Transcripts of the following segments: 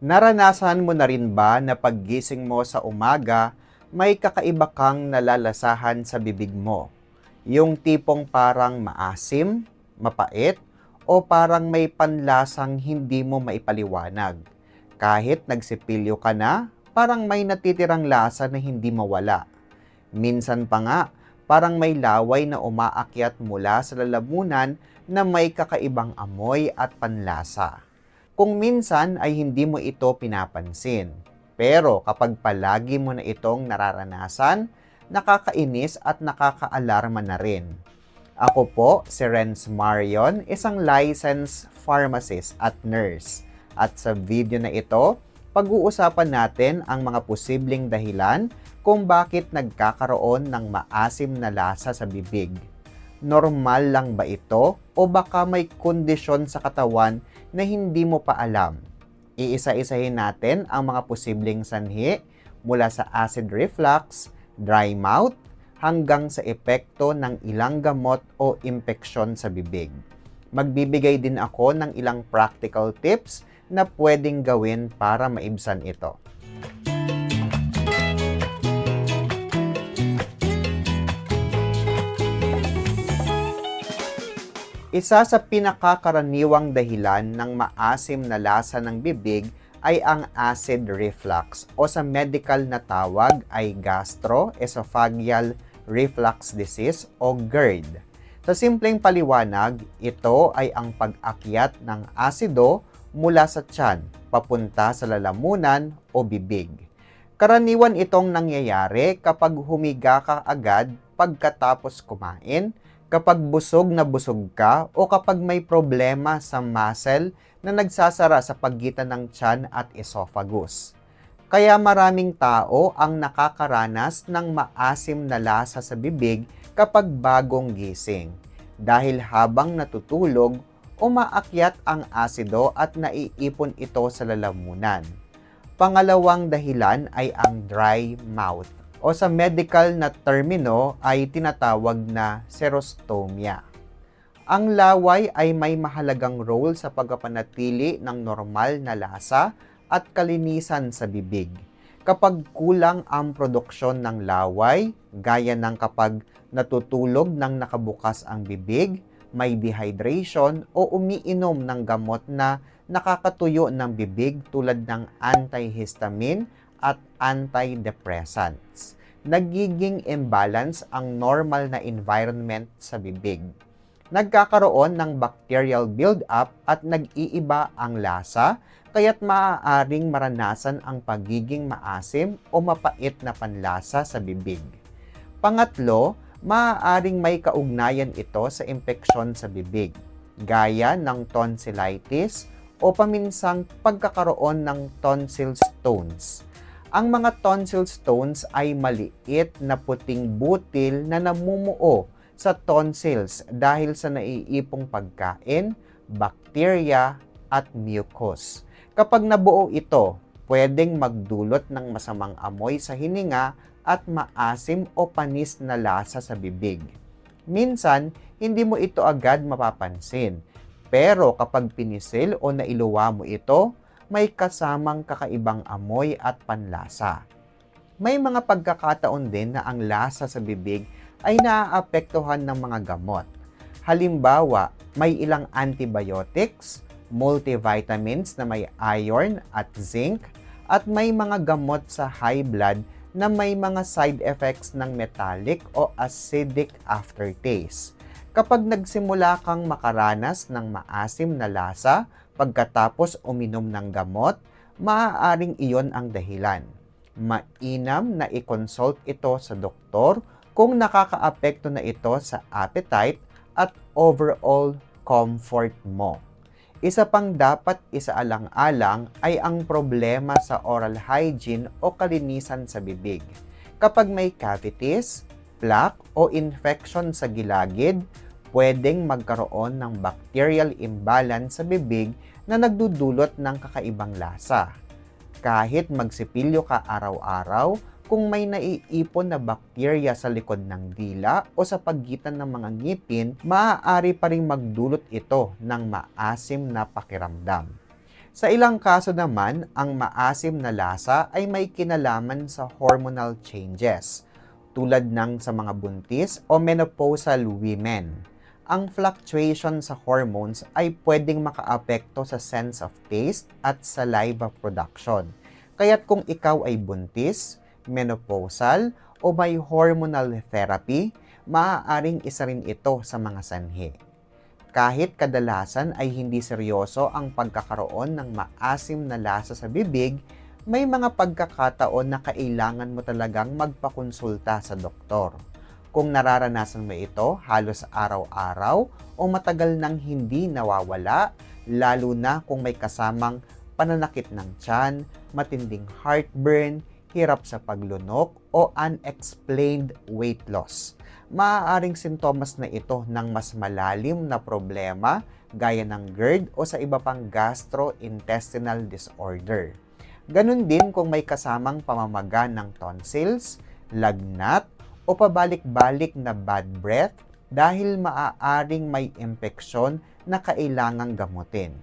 Naranasan mo na rin ba na paggising mo sa umaga, may kakaiba kang nalalasahan sa bibig mo? Yung tipong parang maasim, mapait, o parang may panlasang hindi mo maipaliwanag. Kahit nagsipilyo ka na, parang may natitirang lasa na hindi mawala. Minsan pa nga, parang may laway na umaakyat mula sa lalamunan na may kakaibang amoy at panlasa kung minsan ay hindi mo ito pinapansin. Pero kapag palagi mo na itong nararanasan, nakakainis at nakakaalarma na rin. Ako po, si Renz Marion, isang licensed pharmacist at nurse. At sa video na ito, pag-uusapan natin ang mga posibleng dahilan kung bakit nagkakaroon ng maasim na lasa sa bibig. Normal lang ba ito o baka may kondisyon sa katawan na hindi mo pa alam? Iisa-isahin natin ang mga posibleng sanhi mula sa acid reflux, dry mouth, hanggang sa epekto ng ilang gamot o impeksyon sa bibig. Magbibigay din ako ng ilang practical tips na pwedeng gawin para maibsan ito. Isa sa pinakakaraniwang dahilan ng maasim na lasa ng bibig ay ang acid reflux o sa medical na tawag ay gastroesophageal reflux disease o GERD. Sa simpleng paliwanag, ito ay ang pag-akyat ng asido mula sa tiyan papunta sa lalamunan o bibig. Karaniwan itong nangyayari kapag humiga ka agad pagkatapos kumain, kapag busog na busog ka o kapag may problema sa muscle na nagsasara sa pagitan ng tiyan at esophagus. Kaya maraming tao ang nakakaranas ng maasim na lasa sa bibig kapag bagong gising. Dahil habang natutulog, umaakyat ang asido at naiipon ito sa lalamunan. Pangalawang dahilan ay ang dry mouth o sa medical na termino ay tinatawag na serostomia. Ang laway ay may mahalagang role sa pagpapanatili ng normal na lasa at kalinisan sa bibig. Kapag kulang ang produksyon ng laway, gaya ng kapag natutulog ng nakabukas ang bibig, may dehydration o umiinom ng gamot na nakakatuyo ng bibig tulad ng antihistamine at antidepressants. Nagiging imbalance ang normal na environment sa bibig. Nagkakaroon ng bacterial build-up at nag-iiba ang lasa, kaya't maaaring maranasan ang pagiging maasim o mapait na panlasa sa bibig. Pangatlo, maaaring may kaugnayan ito sa impeksyon sa bibig, gaya ng tonsillitis o paminsang pagkakaroon ng tonsil stones. Ang mga tonsil stones ay maliit na puting butil na namumuo sa tonsils dahil sa naiipong pagkain, bakterya at mucus. Kapag nabuo ito, pwedeng magdulot ng masamang amoy sa hininga at maasim o panis na lasa sa bibig. Minsan, hindi mo ito agad mapapansin. Pero kapag pinisil o nailuwa mo ito, may kasamang kakaibang amoy at panlasa. May mga pagkakataon din na ang lasa sa bibig ay naaapektuhan ng mga gamot. Halimbawa, may ilang antibiotics, multivitamins na may iron at zinc, at may mga gamot sa high blood na may mga side effects ng metallic o acidic aftertaste. Kapag nagsimula kang makaranas ng maasim na lasa pagkatapos uminom ng gamot, maaaring iyon ang dahilan. Mainam na i-consult ito sa doktor kung nakakaapekto na ito sa appetite at overall comfort mo. Isa pang dapat isaalang-alang ay ang problema sa oral hygiene o kalinisan sa bibig. Kapag may cavities, plaque o infection sa gilagid, pwedeng magkaroon ng bacterial imbalance sa bibig na nagdudulot ng kakaibang lasa. Kahit magsipilyo ka araw-araw, kung may naiipon na bakterya sa likod ng dila o sa pagitan ng mga ngipin, maaari pa rin magdulot ito ng maasim na pakiramdam. Sa ilang kaso naman, ang maasim na lasa ay may kinalaman sa hormonal changes, tulad ng sa mga buntis o menopausal women. Ang fluctuation sa hormones ay pwedeng makaapekto sa sense of taste at saliva production. Kaya't kung ikaw ay buntis, menopausal, o may hormonal therapy, maaaring isa rin ito sa mga sanhi. Kahit kadalasan ay hindi seryoso ang pagkakaroon ng maasim na lasa sa bibig, may mga pagkakataon na kailangan mo talagang magpakonsulta sa doktor. Kung nararanasan mo ito halos araw-araw o matagal nang hindi nawawala, lalo na kung may kasamang pananakit ng tiyan, matinding heartburn, hirap sa paglunok o unexplained weight loss. Maaaring sintomas na ito ng mas malalim na problema gaya ng GERD o sa iba pang gastrointestinal disorder. Ganun din kung may kasamang pamamaga ng tonsils, lagnat, o pabalik-balik na bad breath dahil maaaring may impeksyon na kailangang gamutin.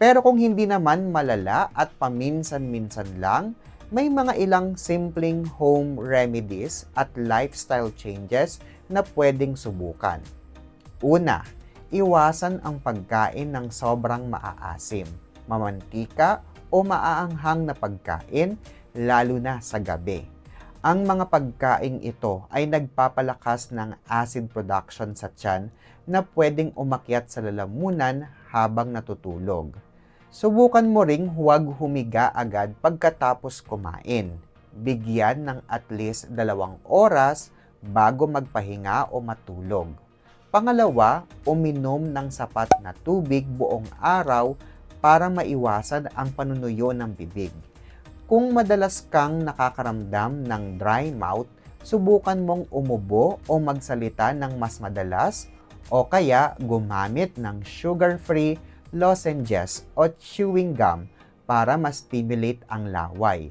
Pero kung hindi naman malala at paminsan-minsan lang, may mga ilang simpleng home remedies at lifestyle changes na pwedeng subukan. Una, iwasan ang pagkain ng sobrang maaasim, mamantika o maaanghang na pagkain lalo na sa gabi. Ang mga pagkain ito ay nagpapalakas ng acid production sa tiyan na pwedeng umakyat sa lalamunan habang natutulog. Subukan mo ring huwag humiga agad pagkatapos kumain. Bigyan ng at least dalawang oras bago magpahinga o matulog. Pangalawa, uminom ng sapat na tubig buong araw para maiwasan ang panunuyo ng bibig. Kung madalas kang nakakaramdam ng dry mouth, subukan mong umubo o magsalita ng mas madalas o kaya gumamit ng sugar-free lozenges o chewing gum para ma-stimulate ang laway.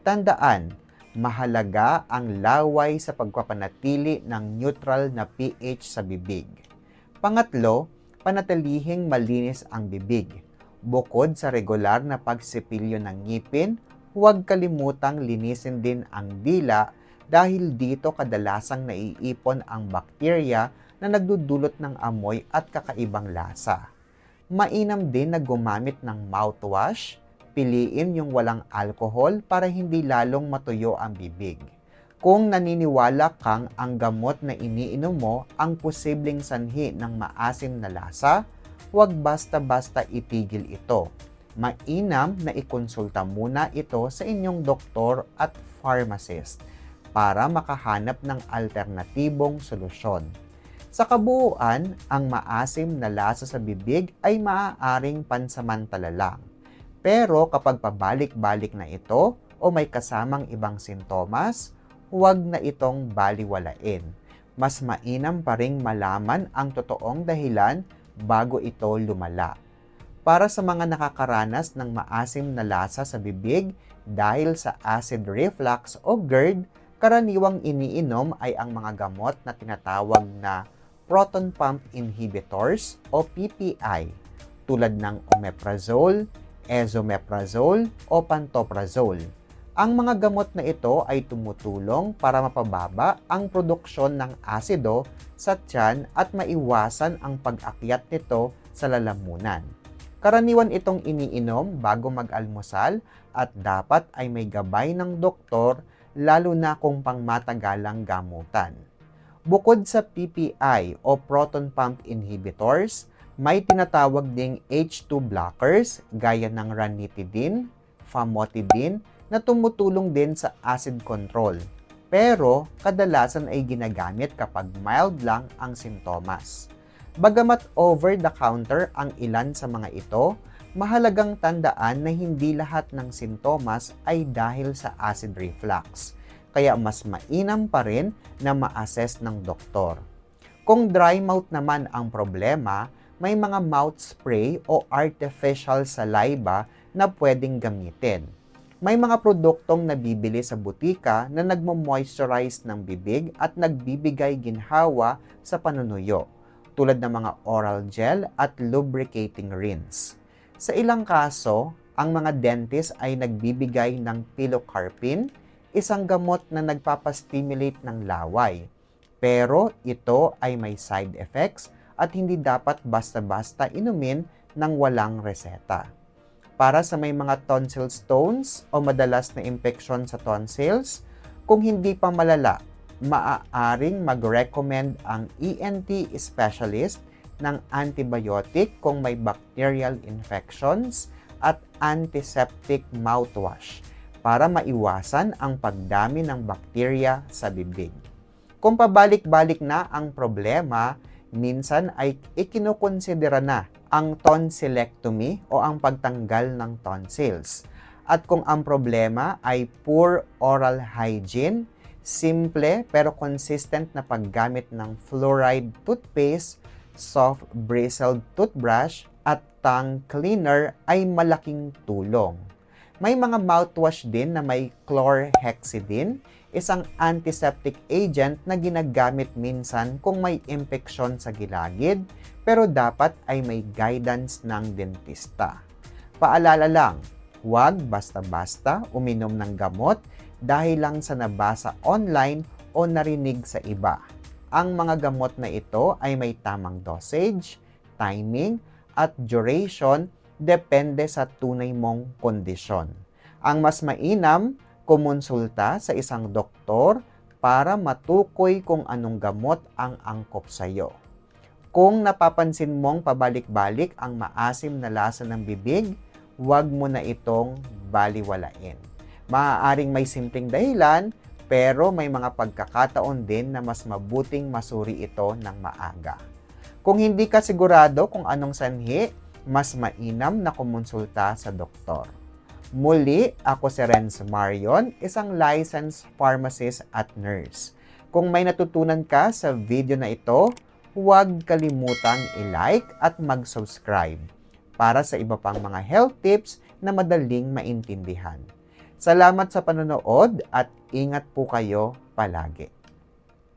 Tandaan, mahalaga ang laway sa pagpapanatili ng neutral na pH sa bibig. Pangatlo, panatilihing malinis ang bibig. Bukod sa regular na pagsipilyo ng ngipin, huwag kalimutang linisin din ang dila dahil dito kadalasang naiipon ang bakterya na nagdudulot ng amoy at kakaibang lasa. Mainam din na gumamit ng mouthwash, piliin yung walang alcohol para hindi lalong matuyo ang bibig. Kung naniniwala kang ang gamot na iniinom mo ang posibleng sanhi ng maasim na lasa, huwag basta-basta itigil ito mainam na ikonsulta muna ito sa inyong doktor at pharmacist para makahanap ng alternatibong solusyon. Sa kabuuan, ang maasim na lasa sa bibig ay maaaring pansamantala lang. Pero kapag pabalik-balik na ito o may kasamang ibang sintomas, huwag na itong baliwalain. Mas mainam pa ring malaman ang totoong dahilan bago ito lumala para sa mga nakakaranas ng maasim na lasa sa bibig dahil sa acid reflux o GERD, karaniwang iniinom ay ang mga gamot na tinatawag na proton pump inhibitors o PPI tulad ng omeprazole, esomeprazole o pantoprazole. Ang mga gamot na ito ay tumutulong para mapababa ang produksyon ng asido sa tiyan at maiwasan ang pag-akyat nito sa lalamunan. Karaniwan itong iniinom bago mag-almusal at dapat ay may gabay ng doktor lalo na kung pangmatagalang gamutan. Bukod sa PPI o proton pump inhibitors, may tinatawag ding H2 blockers gaya ng ranitidine, famotidine na tumutulong din sa acid control. Pero kadalasan ay ginagamit kapag mild lang ang sintomas. Bagamat over-the-counter ang ilan sa mga ito, mahalagang tandaan na hindi lahat ng sintomas ay dahil sa acid reflux. Kaya mas mainam pa rin na ma-assess ng doktor. Kung dry mouth naman ang problema, may mga mouth spray o artificial saliva na pwedeng gamitin. May mga produktong nabibili sa butika na nagmo-moisturize ng bibig at nagbibigay ginhawa sa panunuyo tulad ng mga oral gel at lubricating rinse. Sa ilang kaso, ang mga dentist ay nagbibigay ng pilocarpine, isang gamot na nagpapastimulate ng laway. Pero ito ay may side effects at hindi dapat basta-basta inumin ng walang reseta. Para sa may mga tonsil stones o madalas na infeksyon sa tonsils, kung hindi pa malala, maaaring mag-recommend ang ENT specialist ng antibiotic kung may bacterial infections at antiseptic mouthwash para maiwasan ang pagdami ng bakterya sa bibig. Kung pabalik-balik na ang problema, minsan ay ikinukonsidera na ang tonsillectomy o ang pagtanggal ng tonsils. At kung ang problema ay poor oral hygiene, simple pero consistent na paggamit ng fluoride toothpaste, soft bristled toothbrush, at tongue cleaner ay malaking tulong. May mga mouthwash din na may chlorhexidine, isang antiseptic agent na ginagamit minsan kung may impeksyon sa gilagid, pero dapat ay may guidance ng dentista. Paalala lang, huwag basta-basta uminom ng gamot dahil lang sa nabasa online o narinig sa iba. Ang mga gamot na ito ay may tamang dosage, timing, at duration depende sa tunay mong kondisyon. Ang mas mainam, kumonsulta sa isang doktor para matukoy kung anong gamot ang angkop sa iyo. Kung napapansin mong pabalik-balik ang maasim na lasa ng bibig, huwag mo na itong baliwalain. Maaaring may simpleng dahilan, pero may mga pagkakataon din na mas mabuting masuri ito ng maaga. Kung hindi ka sigurado kung anong sanhi, mas mainam na kumonsulta sa doktor. Muli, ako si Renz Marion, isang licensed pharmacist at nurse. Kung may natutunan ka sa video na ito, huwag kalimutang i-like at mag-subscribe para sa iba pang mga health tips na madaling maintindihan. Salamat sa panonood at ingat po kayo palagi.